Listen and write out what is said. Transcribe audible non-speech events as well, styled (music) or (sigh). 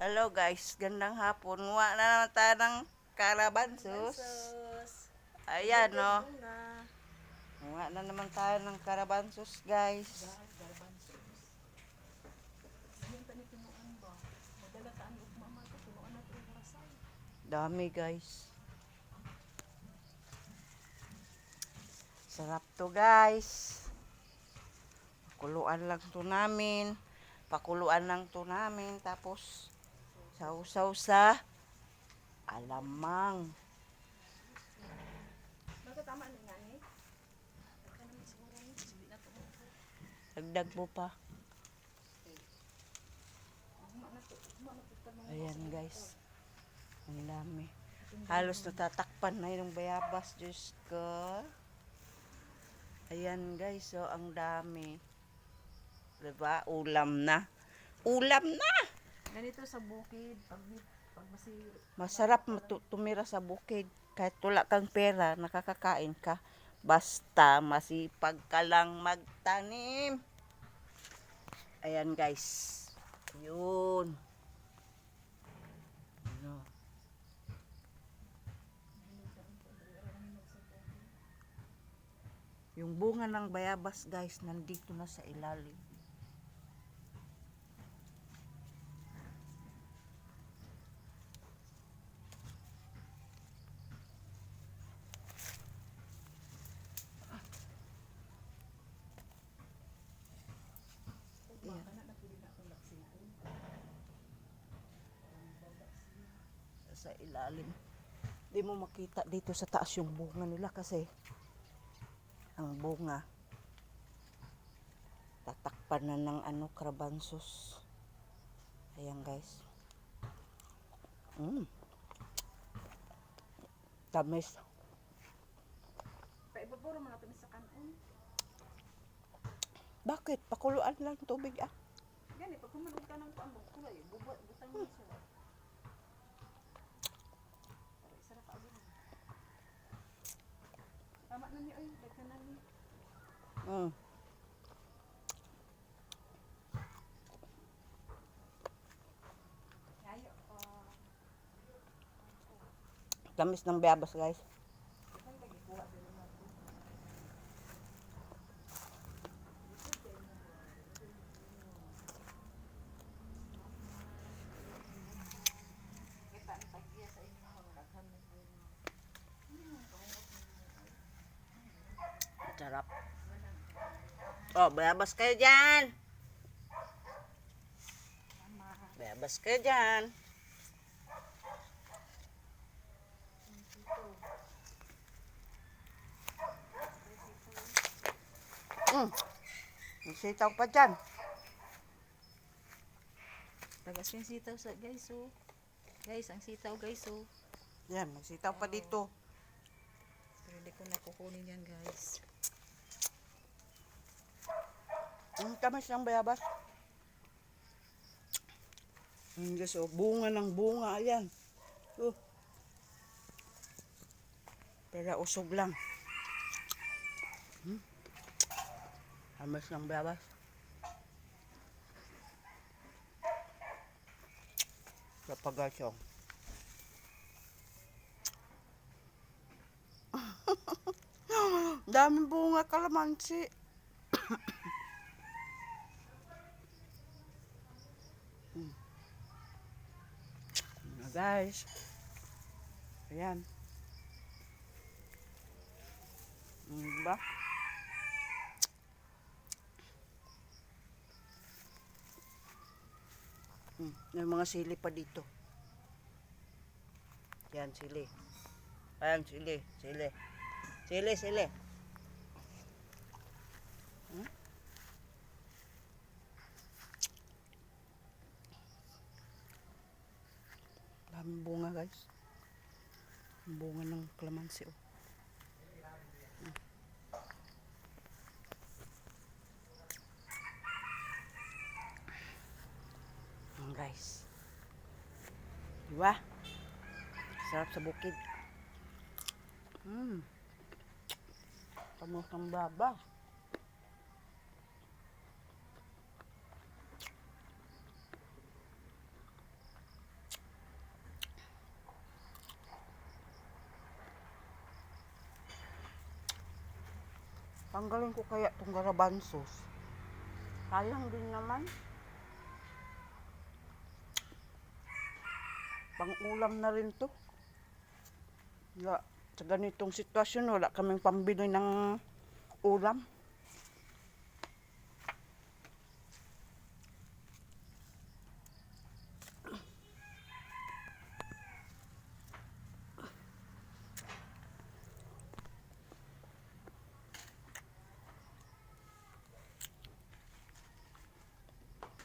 Hello guys, gandang hapon. Nguha na naman tayo ng karabansos. Ayan no. Bunga. Nguha na naman tayo ng karabansos guys. Dami guys. Sarap to guys. Pakuluan lang to namin. Pakuluan lang to namin. Tapos sausaw sa alamang. Dagdag mo pa. Ayan guys. Ang dami. Halos natatakpan na yung bayabas. Diyos ko. Ayan guys. So, ang dami. Diba? Ulam na. Ulam na! Ganito sa bukid pag pag masi Masarap matu- tumira sa bukid. Kahit wala kang pera, nakakakain ka. Basta masipag ka lang magtanim. Ayan guys. Yun. Ano? Yung bunga ng bayabas guys, nandito na sa ilalim. Sa ilalim. Di mo makita dito sa taas yung bunga nila kasi ang bunga tatakpan na ng ano krabansos. Ayan guys. Mm. Tamis. Paibaboro man nato sa kanon. Bakit? Pakuluan lang tubig ah. Gani pag humanod ka ng paambog kulay bubo butang mo siya. Tama na ni oy, daghan na ni. Mm. Yayo pa. Tamis ng bayabas guys. Ay lagi kuha din naman. Kita ang tagya sa inyo ang daghan na po. Sarap. Oh, bayabas kayo dyan. Bayabas kayo dyan. Mm. May sitaw pa dyan. Tagas yung sitaw sa guys oh. Guys, ang sitaw guys oh. Yan, may sitaw pa dito. Pero hindi ko nakukunin yan guys. Ang tamis ng bayabas. Ang Diyos, oh, bunga ng bunga. Ayan. Oh. Pero usog lang. Hmm? Tamis ng bayabas. Kapagasyong. (laughs) Daming bunga kalamansi. Guys. Ayan. Mm, Diba? Mm, may mga sili pa dito. Yan, sili. Ayan, sili. Sili. Sili, sili. Daming bunga guys. Bunga ng kalamansi oh. Mm. Ayan, guys. Diba? Sarap sa bukid. Hmm. Tamos ng baba. Tanggalin ko kaya itong garabansos. Sayang din naman. Pang-ulam na rin to. Nga, sa ganitong sitwasyon, wala kaming pambili ng ulam.